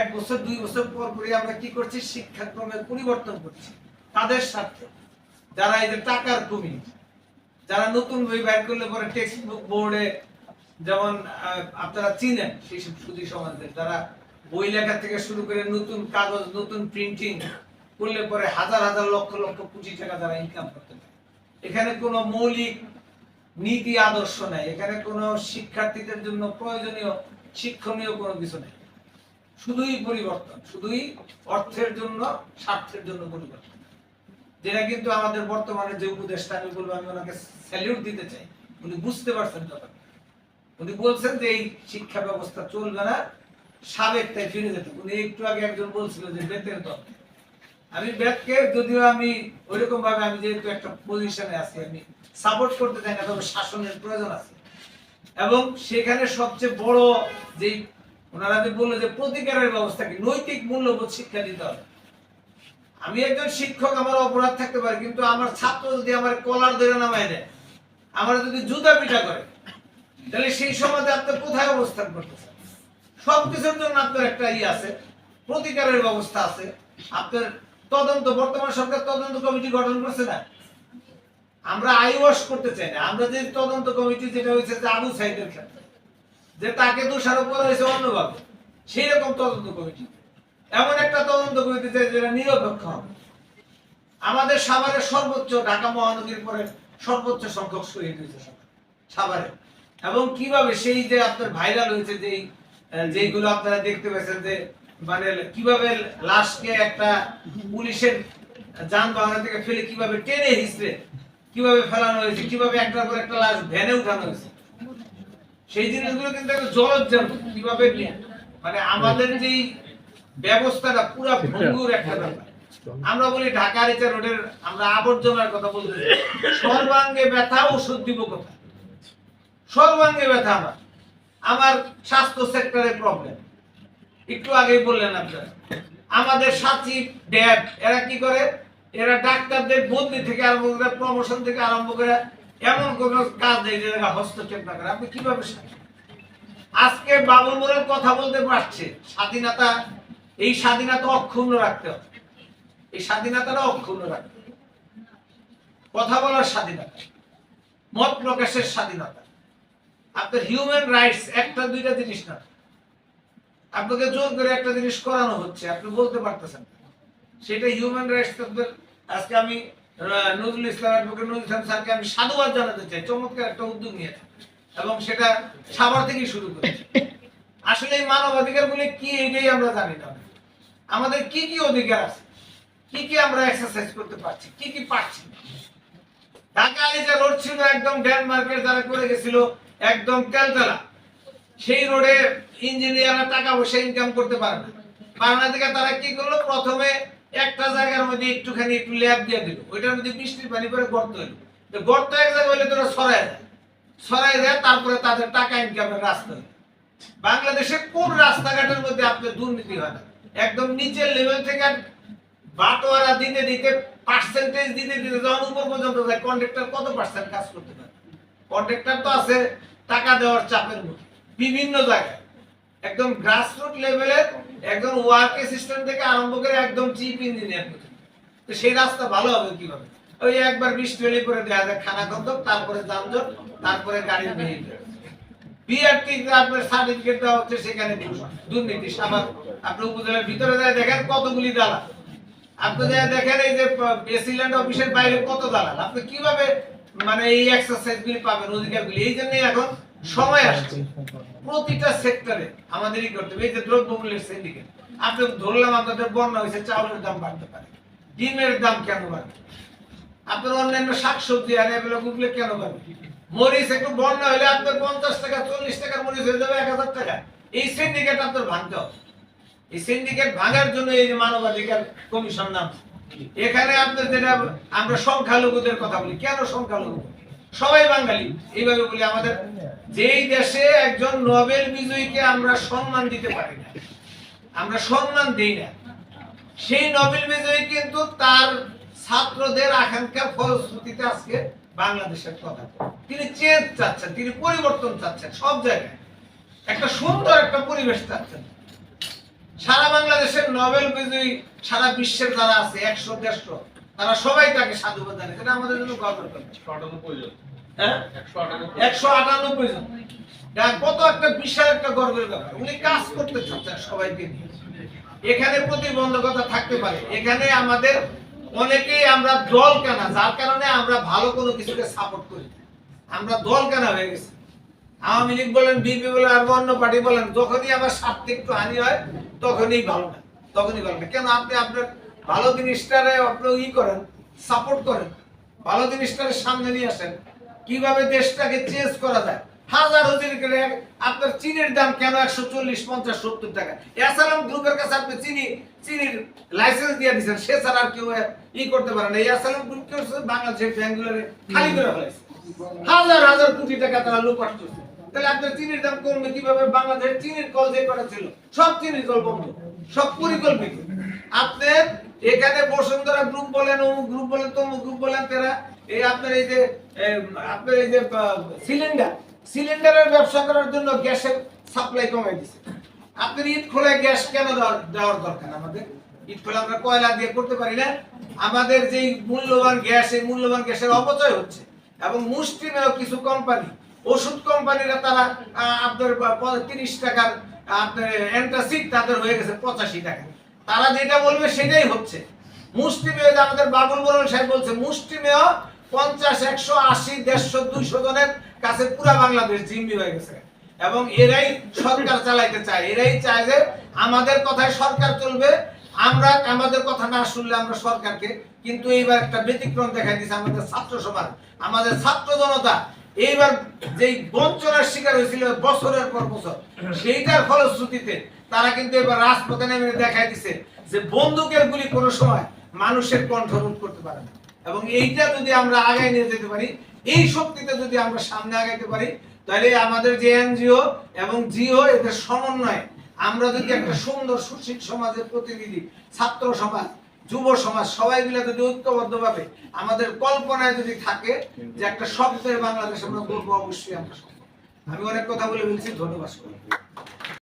এক বছর, দুই বছর পর পরে আমরা কি করছি? শিক্ষাক্রমের পরিবর্তন করছি। তাদের স্বার্থে। যারা যে টাকার কমি, যারা নতুন বই বের করলে পরে টেক্সট বুক বোর্ডে যেমন আপনারা চিনেন, সেই সব সুদী সমাজদের, যারা বই লেখা থেকে শুরু করে নতুন কাগজ, নতুন প্রিন্টিং করলে পরে হাজার হাজার লক্ষ লক্ষ কোটি টাকা যারা ইনকাম করতে পারে। এখানে কোনো মৌলিক নীতি, আদর্শ নাই। এখানে কোনো শিক্ষার্থীদের জন্য প্রয়োজনীয়, শিক্ষণীয় কোনো কিছু নেই। শুধুই পরিবর্তন, শুধুই অর্থের জন্য, স্বার্থের জন্য পরিবর্তন। যেটা কিন্তু আমাদের বর্তমানে যে উপদেশটা আমি বলব, আমি ওনাকে স্যালিউট দিতে চাই। উনি বুঝতে পারছেন ব্যাপারটা। উনি বলছেন যে এই শিক্ষা ব্যবস্থা চলবে না, সাবেক তাই ফিরে যেত উনি একটু আগে একজন বলছিল যে বেতের দল। আমি ব্যাটকে যদিও আমি ওইরকম ভাবে আমি যেহেতু একটা পজিশনে আছি, আমি সাপোর্ট করতে চাই না, তবে শাসনের প্রয়োজন আছে। এবং সেখানে সবচেয়ে বড় যে ওনারা যে বলল যে প্রতিকারের ব্যবস্থা কি, নৈতিক মূল্যবোধ শিক্ষা দিতে হবে। আমি একজন শিক্ষক, আমার অপরাধ থাকতে পারে, কিন্তু আমার ছাত্র যদি আমার কলার ধরে নামায় দেয় আমার যদি জুতা পিটা করে, তাহলে সেই সমাজে আপনি কোথায় অবস্থান করতেছেন? সবকিছুর জন্য আপনার একটা ই আছে, প্রতিকারের ব্যবস্থা আছে। আপনার তদন্ত, বর্তমান সরকার তদন্ত কমিটি গঠন করছে না। আমরা আই ওয়াশ করতে চাই না। আমরা যে তদন্ত কমিটি, যেটা হয়েছে যে আবু সাইদের ক্ষেত্রে। যে তাকে দোষারোপ করা হয়েছে অন্যভাবে সেই রকম তদন্ত কমিটি। এমন একটা তদন্ত কমিটি চাই যেটা নিরপেক্ষ হবে। আমাদের সাভারের সর্বোচ্চ, ঢাকা মহানগরীর পরে সর্বোচ্চ সংখ্যক শহীদ হয়েছে সাভারে। এবং কীভাবে সেই যে আপনার ভাইরাল হয়েছে যেই যেইগুলো আপনারা দেখতে পেয়েছেন যে মানে কীভাবে লাশকে একটা পুলিশের যানবাহন থেকে ফেলে কীভাবে টেনে হিসড়ে কীভাবে ফেলানো হয়েছে, কীভাবে একটার পর একটা লাশ ভ্যানে উঠানো হয়েছে সেই জিনিসগুলো কিন্তু একটা জলজ্জান্ত কীভাবে মানে আমাদের যেই ব্যবস্থাটা পুরো ভঙ্গুর একটা ব্যাপার। আমরা বলি ঢাকা রিচা রোডের আমরা আবর্জনার কথা বলতে সর্বাঙ্গে ব্যথা ওষুধ দিব কোথায়? সর্বাঙ্গে ব্যথা আমার। আমার স্বাস্থ্য সেক্টরে প্রবলেম একটু আগেই বললেন আপনারা। আমাদের সাথী ড্যাব এরা কি করে? এরা ডাক্তারদের বদলি থেকে আরম্ভ করে প্রমোশন থেকে আরম্ভ করে এমন কোন কাজ নেই যে হস্তক্ষেপ না করে। আপনি কীভাবে আজকে বাবুল মোড়ের কথা বলতে পারছে। স্বাধীনতা, এই স্বাধীনতা অক্ষুণ্ণ রাখতে হবে। এই স্বাধীনতাটা অক্ষুণ্ণ রাখতে। কথা বলার স্বাধীনতা, মত প্রকাশের স্বাধীনতা। আপনার হিউম্যান রাইটস একটা, দুইটা জিনিস না। আপনাকে জোর করে একটা জিনিস করানো হচ্ছে, আপনি বলতে পারতেছেন সেটা হিউম্যান রাইটস আজকে আমি নজরুল ইসলাম অ্যাডভোকেট নজরুল ইসলাম স্যারকে আমি সাধুবাদ জানাতে চাই, চমৎকার একটা উদ্যোগ নিয়েছে এবং সেটা সাভার থেকেই শুরু করেছে। আসলে এই মানবাধিকার বলে কি এটাই আমরা জানি না। আমাদের কি কি অধিকার আছে, কি কি আমরা এক্সারসাইজ করতে পারছি, কি কি পারছি। ঢাকায় যে রোড ছিল একদম ডেনমার্কের যারা করে গেছিল, একদম তেলতেলা। সেই রোডে ইঞ্জিনিয়াররা টাকা পয়সা ইনকাম করতে পারে না। তারা কি করল? প্রথমে একটা জায়গার মধ্যে একটুখানি একটু ল্যাব দিয়ে দিল। ওইটার মধ্যে বৃষ্টির পানি পরে গর্ত হইল। তো গর্ত এক জায়গায় হইলে তোরা সরাই যায় সরাই যায় তারপরে তাদের টাকা ইনকামের রাস্তা। বাংলাদেশে কোন রাস্তাঘাটের মধ্যে আপনার দুর্নীতি হয় না? একদম নিচের লেভেল থেকে বাটোয়ারা দিতে দিতে পার্সেন্টেজ দিতে দিতে যখন উপর পর্যন্ত যায় কন্ট্রাক্টর কত পার্সেন্ট কাজ করতে পারে? কন্ট্রাক্টর তো আছে, টাকা দেওয়ার চাপের মধ্যে। বিভিন্ন জায়গায়। একদম গ্রাসরুট লেভেলে একদম ওয়ার্ক অ্যাসিস্ট্যান্ট থেকে আরম্ভ করে একদম ইঞ্জিনিয়ার পর্যন্ত। তো সেই রাস্তা ভালো হবে কীভাবে? ওই একবার করে দেওয়া যায় খানা কন্দক তারপরে যানজট, তারপরে গাড়ির আপনার সার্টিফিকেট দেওয়া হচ্ছে, সেখানে দুর্নীতি আপনি উপজেলার ভিতরে যায় দেখেন কতগুলি দালাল। আপনি যায় দেখেন এই যে প্রেসিডেন্ট অফিসের বাইরে কত দালাল। আপনি কীভাবে মানে এই এক্সারসাইজ গুলি পাবেন অধিকার গুলি এই জন্য এখন সময় আসছে। প্রতিটা সেক্টরে আমাদেরই করতে হবে। এই দ্রব্যমূল্যের সিন্ডিকেট আপনি ধরলাম আপনাদের বন্যা হয়েছে, চাউলের দাম বাড়তে পারে। ডিমের দাম কেন বাড়বে? আপনার অন্যান্য শাকসবজি কেন মরিচ একটু বন্যা হলে আপনার পঞ্চাশ টাকা, চল্লিশ টাকার মরিচ হয়ে যাবে এক হাজার টাকা। এই সিন্ডিকেট আপনার ভাঙতে হবে। এই সিন্ডিকেট ভাঙার জন্য এই মানবাধিকার কমিশন নাম এখানে আপনার যেটা, আমরা সংখ্যালঘুদের কথা বলি। কেন সংখ্যালঘু? সবাই বাঙালি। এইভাবে বলি আমাদের যেই দেশে একজন নোবেল বিজয়ীকে আমরা সম্মান দিতে পারি না, আমরা সম্মান দিই না, সেই নোবেল বিজয়ী কিন্তু তার ছাত্রদের আকাঙ্ক্ষার ফলশ্রুতিতে আজকে বাংলাদেশের কথা তিনি চেঞ্জ চাচ্ছেন, তিনি পরিবর্তন চাচ্ছেন সব জায়গায়। একটা সুন্দর একটা পরিবেশ চাচ্ছেন। সারা বাংলাদেশের নোবেল বিজয়ী, সারা বিশ্বের যারা আছে, একশো দেড়শো, তারা সবাই তাকে সাধুবাদ জানে আমাদের জন্য গর্বের কথা হ্যাঁ? একশো আটানব্বই জন। কত একটা বিশাল একটা গর্বের ব্যাপার উনি কাজ করতে চাচ্ছেন সবাইকে এখানে প্রতিবন্ধকতা থাকতে পারে। এখানে আমাদের অনেকেই আমরা দল যার কারণে আমরা ভালো কোনো কিছুকে সাপোর্ট করি। আমরা দল কেনা হয়ে গেছি। আওয়ামী লীগ বলেন, বিএনপি বলেন, আর অন্য পার্টি বলেন, যখনই আমার স্বার্থে একটু হানি হয়, তখনই ভালো না, তখনই ভালো না। কেন আপনি আপনার ভালো জিনিসটারে আপনি ই করেন সাপোর্ট করেন, ভালো জিনিসটারে সামনে নিয়ে আসেন কীভাবে দেশটাকে চেঞ্জ করা যায়? হাজার হাজার আপনার চিনির দাম কেন একশো চল্লিশ, পঞ্চাশ, সত্তর টাকা? এসালাম গ্রুপের কাছে আপনি চিনি, চিনির লাইসেন্স দিয়ে দিচ্ছেন সে ছাড়া আর কেউ ই করতে পারে না। গ্রুপ বাংলাদেশের খালি করে ফেলাইছে। হাজার হাজার কোটি টাকা তারা তাহলে আপনার চিনির দাম কমবে কীভাবে? বাংলাদেশের চিনির কল যে করা ছিল সব চিনির বন্ধ, সব পরিকল্পিত। আপনার এখানে বসুন্ধরা গ্রুপ বলেন অমুক গ্রুপ বলেন তমুক গ্রুপ বলেন, তারা এই আপনার এই যে আপনার এই যে সিলিন্ডার সিলিন্ডারের ব্যবসা করার জন্য গ্যাসের সাপ্লাই কমাই দিছে। আপনার ইট খোলায় গ্যাস কেন দেওয়ার দরকার আমাদের? ইট খোলা আমরা কয়লা দিয়ে করতে পারি না। আমাদের যেই মূল্যবান গ্যাস, এই মূল্যবান গ্যাসের অপচয় হচ্ছে। এবং মুষ্টিমেয় কিছু কোম্পানি ওষুধ কোম্পানিরা তারা আপনার তিরিশ টাকার, আপনার অ্যান্টাসিড তাদের হয়ে গেছে পঁচাশি টাকা। তারা যেটা বলবে সেটাই হচ্ছে। মুষ্টিমেয় যে আমাদের বাবুল বরণ সাহেব বলছে মুষ্টিমেয় পঞ্চাশ, একশো, আশি, দেড়শো, দুইশো জনের কাছে পুরা বাংলাদেশ জিম্মি হয়ে গেছে। এবং এরাই সরকার চালাইতে চায়। এরাই চায় যে আমাদের কথায় সরকার চলবে, আমরা আমাদের কথা না শুনলে আমরা সরকারকে। কিন্তু এইবার একটা ব্যতিক্রম দেখাই দিচ্ছে আমাদের ছাত্র সমাজ। আমাদের ছাত্র জনতা এইবার যেই বঞ্চনার শিকার হয়েছিল বছরের পর বছর, সেইটার ফলশ্রুতিতে তারা কিন্তু এবার রাজপথে নেমে দেখাই দিছে যে বন্দুকের গুলি কোনো সময় মানুষের কণ্ঠ রোধ করতে পারে না। এবং এইটা যদি আমরা আগায় নিয়ে যেতে পারি, এই শক্তিতে যদি আমরা সামনে আগাইতে পারি, তাহলে আমাদের যে এনজিও এবং জিও এদের সমন্বয়ে আমরা যদি একটা সুন্দর সুশীল সমাজের প্রতিনিধি, ছাত্র সমাজ যুব সমাজ সবাই মিলে যদি ঐক্যবদ্ধভাবে আমাদের কল্পনায় যদি থাকে যে একটা শব্দের বাংলাদেশ আমরা করব অবশ্যই আমরা। আমি অনেক কথা বলে বলছি ধন্যবাদ